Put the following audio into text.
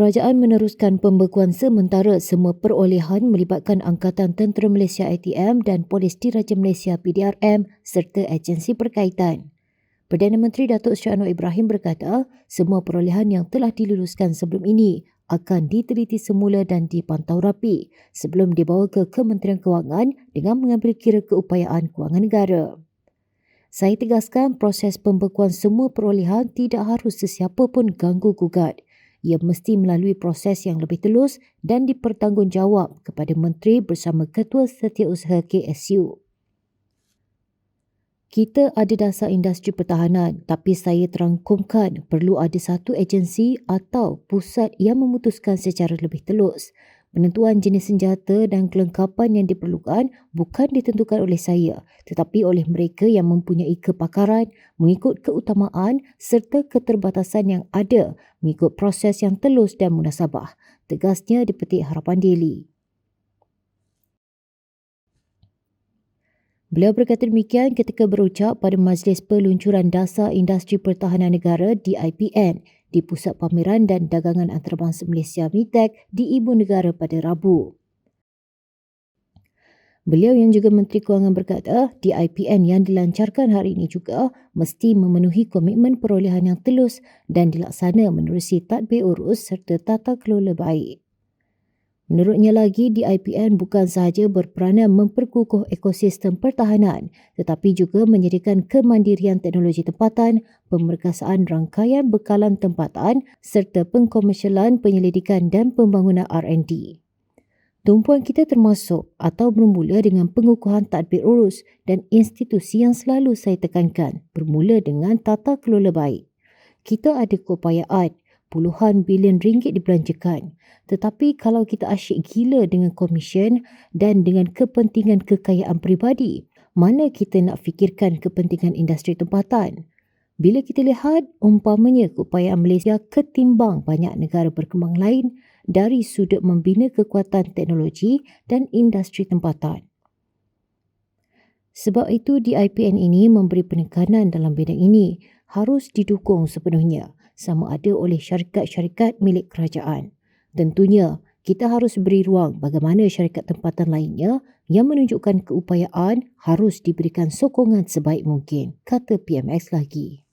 Kerajaan meneruskan pembekuan sementara semua perolehan melibatkan Angkatan Tentera Malaysia ATM dan Polis Diraja Malaysia PDRM serta agensi berkaitan. Perdana Menteri Datuk Seri Anwar Ibrahim berkata, semua perolehan yang telah diluluskan sebelum ini akan diteliti semula dan dipantau rapi sebelum dibawa ke Kementerian Kewangan dengan mengambil kira keupayaan kewangan negara. Saya tegaskan proses pembekuan semua perolehan tidak harus sesiapa pun ganggu gugat ia mesti melalui proses yang lebih telus dan dipertanggungjawab kepada menteri bersama ketua setiausaha KSU. Kita ada dasar industri pertahanan tapi saya terangkumkan perlu ada satu agensi atau pusat yang memutuskan secara lebih telus Penentuan jenis senjata dan kelengkapan yang diperlukan bukan ditentukan oleh saya tetapi oleh mereka yang mempunyai kepakaran mengikut keutamaan serta keterbatasan yang ada mengikut proses yang telus dan munasabah. Tegasnya dipetik Harapan Daily. Beliau berkata demikian ketika berucap pada Majlis Peluncuran Dasar Industri Pertahanan Negara di IPN di Pusat Pameran dan Dagangan Antarabangsa Malaysia MITEC di Ibu Negara pada Rabu. Beliau yang juga Menteri Kewangan berkata, di IPN yang dilancarkan hari ini juga mesti memenuhi komitmen perolehan yang telus dan dilaksana menerusi tadbir urus serta tata kelola baik. Menurutnya lagi, DIPN bukan sahaja berperanan memperkukuh ekosistem pertahanan tetapi juga menyediakan kemandirian teknologi tempatan, pemerkasaan rangkaian bekalan tempatan serta pengkomersialan penyelidikan dan pembangunan R&D. Tumpuan kita termasuk atau bermula dengan pengukuhan tadbir urus dan institusi yang selalu saya tekankan bermula dengan tata kelola baik. Kita ada keupayaan puluhan bilion ringgit dibelanjakan. Tetapi kalau kita asyik gila dengan komisen dan dengan kepentingan kekayaan peribadi, mana kita nak fikirkan kepentingan industri tempatan? Bila kita lihat umpamanya keupayaan Malaysia ketimbang banyak negara berkembang lain dari sudut membina kekuatan teknologi dan industri tempatan. Sebab itu DIPN ini memberi penekanan dalam bidang ini harus didukung sepenuhnya sama ada oleh syarikat-syarikat milik kerajaan. Tentunya, kita harus beri ruang bagaimana syarikat tempatan lainnya yang menunjukkan keupayaan harus diberikan sokongan sebaik mungkin, kata PMX lagi.